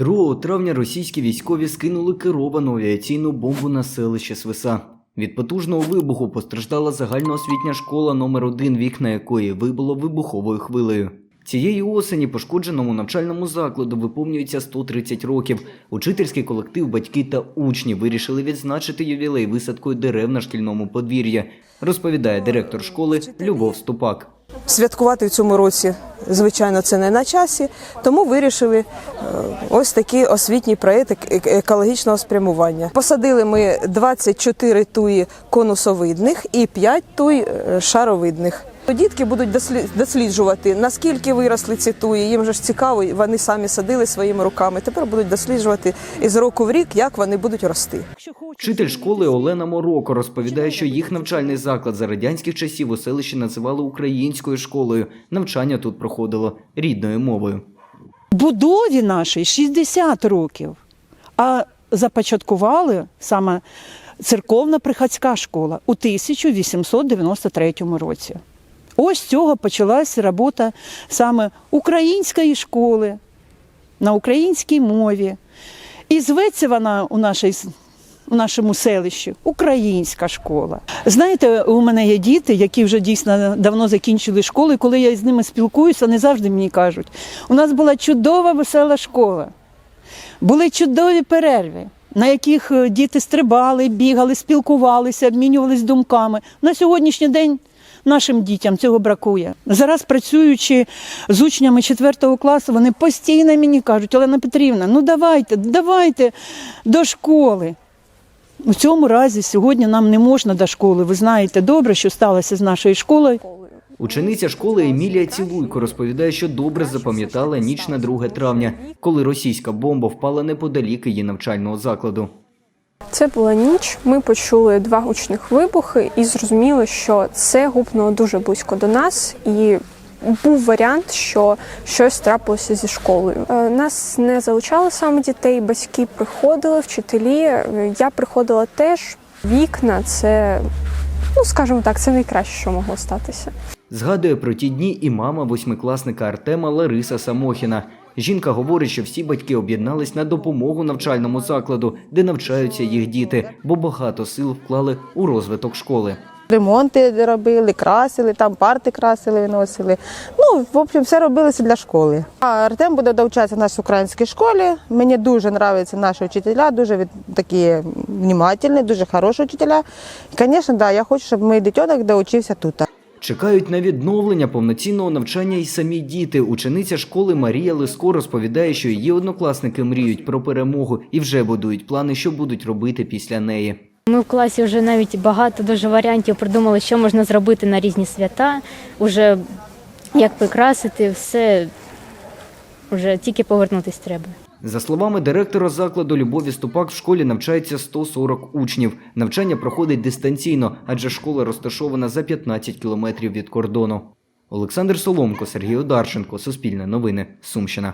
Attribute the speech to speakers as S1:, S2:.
S1: 2 травня російські військові скинули керовану авіаційну бомбу на селище Свиса. Від потужного вибуху постраждала загальноосвітня школа номер 1 вікна якої вибуло вибуховою хвилею. Цієї осені пошкодженому навчальному закладу виповнюється 130 років. Учительський колектив, батьки та учні вирішили відзначити ювілей висадкою дерев на шкільному подвір'ї, розповідає директор школи Любов Ступак.
S2: Святкувати в цьому році, звичайно, це не на часі, тому вирішили е, ось такий освітній проєкт екологічного спрямування. Посадили ми 24 туї конусовидних і 5 туй е, шаровидних. Дітки будуть дослі- досліджувати, наскільки виросли ці туї. Їм же ж цікаво, вони самі садили своїми руками. Тепер будуть досліджувати із року в рік, як вони будуть рости.
S1: Вчитель школи Олена Мороко розповідає, що їх навчальний заклад за радянських часів у селищі називали українською школою. Навчання тут проходило рідною мовою.
S3: будові нашій 60 років, а започаткували саме церковна приходська школа у 1893 році. Ось з цього почалася робота саме української школи на українській мові. І зветься вона у нашій у нашому селищі українська школа. Знаєте, у мене є діти, які вже дійсно давно закінчили школу, і коли я з ними спілкуюся, вони завжди мені кажуть: у нас була чудова весела школа, були чудові перерви. На яких е, діти стрибали, бігали, спілкувалися, обмінювалися думками. На сьогоднішній день нашим дітям цього бракує. Зараз працюючи з учнями 4 класу, вони постійно мені кажуть, Олена Петрівна, ну давайте, давайте до школи. У цьому разі сьогодні нам не можна до школи. Ви знаєте добре, що сталося з нашою школою.
S1: Учениця школи Емілія Цілуйко розповідає, що добре запам'ятала ніч на 2 травня, коли російська бомба впала неподалік її навчального закладу.
S4: Це була ніч. Ми почули два гучних вибухи і зрозуміли, що це гупнуло дуже близько до нас, і був варіант, що щось трапилося зі школою. Е, Нас не залучали саме дітей, батьки приходили, вчителі. Е, Я приходила теж. Вікна це, ну скажімо так, це найкраще, що могло статися.
S1: Згадує про ті дні і мама восьмикласника Артема Лариса Самохіна. Жінка говорить, що всі батьки об'єднались на допомогу навчальному закладу, де навчаються їх діти, бо багато сил вклали у розвиток школи.
S5: Ремонти робили, красили, там парти красили, виносили. Ну, в общем, все робилося для школи. А Артем буде довчатися в нашій українській школі. Мені дуже подобаються наші вчителя, дуже від- такі внимательні, дуже хороші вчителя. І, звісно, да, я хочу, щоб мій дитяток доучився тут.
S1: Чекають на відновлення повноцінного навчання і самі діти. Учениця школи Марія Лиско розповідає, що її однокласники мріють про перемогу і вже будують плани, що будуть робити після неї.
S6: Ми в класі вже навіть багато дуже варіантів придумали, що можна зробити на різні свята, уже як прикрасити, все вже тільки повернутись треба.
S1: За словами директора закладу Любові Ступак, в школі навчається 140 учнів. Навчання проходить дистанційно, адже школа розташована за 15 кілометрів від кордону. Олександр Соломко, Сергій Одарченко, Суспільне новини, Сумщина.